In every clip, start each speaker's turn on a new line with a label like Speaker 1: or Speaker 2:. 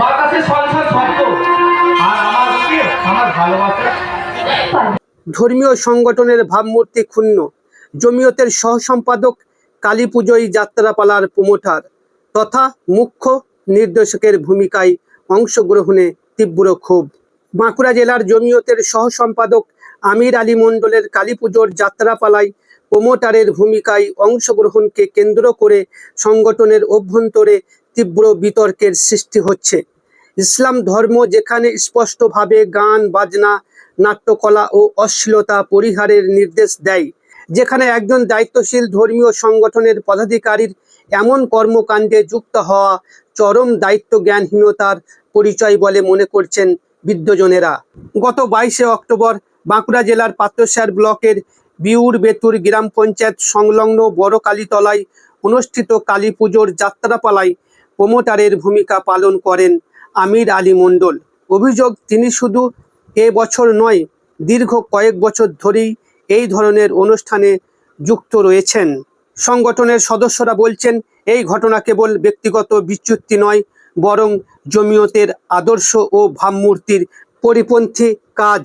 Speaker 1: বাতাসে শব্দ। আর আমার আমার ভালোবাসা।
Speaker 2: ধর্মীয় সংগঠনের ভাবমূর্তি ক্ষুণ্ণ। জমিয়তের সহ সম্পাদক কালী পুজোয় যাত্রাপালার প্রমোটার তথা মুখ্য নির্দেশকের ভূমিকায় অংশগ্রহণে তীব্র ক্ষোভ। বাঁকুড়া জেলার জমিয়তের সহ সম্পাদক আমির আলী মণ্ডলের কালী পুজোর যাত্রাপালায় প্রমোটারের ভূমিকায় অংশগ্রহণকে কেন্দ্র করে সংগঠনের অভ্যন্তরে তীব্র বিতর্কের সৃষ্টি হচ্ছে। ইসলাম ধর্ম যেখানে স্পষ্টভাবে গান, বাজনা, নাট্যকলা ও অশ্লীলতা পরিহারের নির্দেশ দেয়, যেখানে একজন দায়িত্বশীল ধর্মীয় সংগঠনের পদাধিকারীর এমন কর্মকাণ্ডে যুক্ত হওয়া চরম দায়িত্ব জ্ঞানহীনতার পরিচয় বলে মনে করছেন বিদ্যজনেরা গত বাইশে অক্টোবর বাঁকুড়া জেলার পাত্রসার ব্লকের বিউর বেতুর গ্রাম পঞ্চায়েত সংলগ্ন বড় কালীতলায় অনুষ্ঠিত কালী পুজোর যাত্রাপালায় প্রমোটারের ভূমিকা পালন করেন আমির আলী মণ্ডল। অভিযোগ, তিনি শুধু এ বছর নয়, দীর্ঘ কয়েক বছর ধরেই এই ধরনের অনুষ্ঠানে যুক্ত রয়েছেন। সংগঠনের সদস্যরা বলছেন, এই ঘটনা কেবল ব্যক্তিগত বিচ্যুতি নয়, বরং জমিয়তের আদর্শ ও ভাবমূর্তির পরিপন্থী কাজ।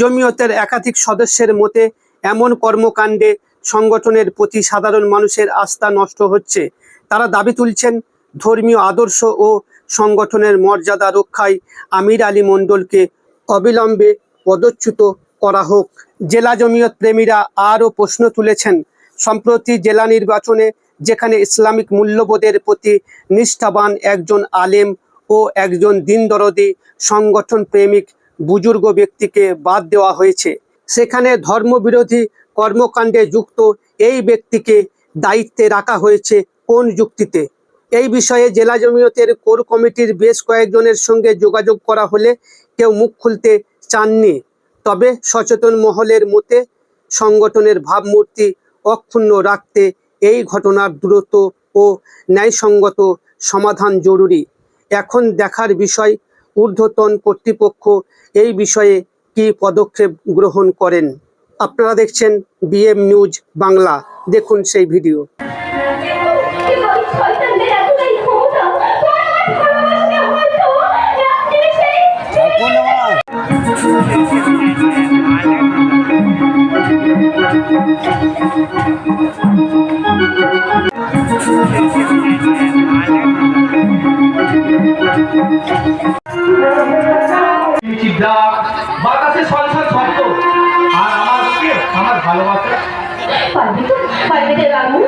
Speaker 2: জমিয়তের একাধিক সদস্যের মতে এমন কর্মকাণ্ডে সংগঠনের প্রতি সাধারণ মানুষের আস্থা নষ্ট হচ্ছে। তারা দাবি তুলছেন, ধর্মীয় আদর্শ ও সংগঠনের মর্যাদা রক্ষায় আমির আলী মণ্ডলকে অবিলম্বে পদচ্যুত করা হোক। জেলা জমিয়ত প্রেমীরা আরও প্রশ্ন তুলেছেন, সম্প্রতি জেলা নির্বাচনে যেখানে ইসলামিক মূল্যবোধের প্রতি নিষ্ঠাবান একজন আলেম ও একজন দিনদরদি সংগঠন প্রেমিক বুজুর্গ ব্যক্তিকে বাদ দেওয়া হয়েছে। সেখানে ধর্মবিরোধী কর্মকাণ্ডে যুক্ত এই ব্যক্তিকে দায়িত্বে রাখা হয়েছে কোন যুক্তিতে? এই বিষয়ে জেলা জমিয়তের কোর কমিটির বেশ কয়েকজনের সঙ্গে যোগাযোগ করা হলে কেউ মুখ খুলতে চাননি। তবে সচেতন মহলের মতে, সংগঠনের ভাবমূর্তি অক্ষুণ্ণ রাখতে এই ঘটনার দ্রুত ও ন্যায়সঙ্গত সমাধান জরুরি। এখন দেখার বিষয় ঊর্ধ্বতন কর্তৃপক্ষ এই বিষয়ে কি পদক্ষেপ গ্রহণ করেন? আপনারা দেখছেন বিএম নিউজ বাংলা। দেখুন সেই ভিডিও।
Speaker 3: এবার শয়তানদের
Speaker 1: ডাক বাতাসে সলসল শব্দ। আর আমার আমার ভালোবাসা।
Speaker 3: পারবি তো? পারবি রে রামু?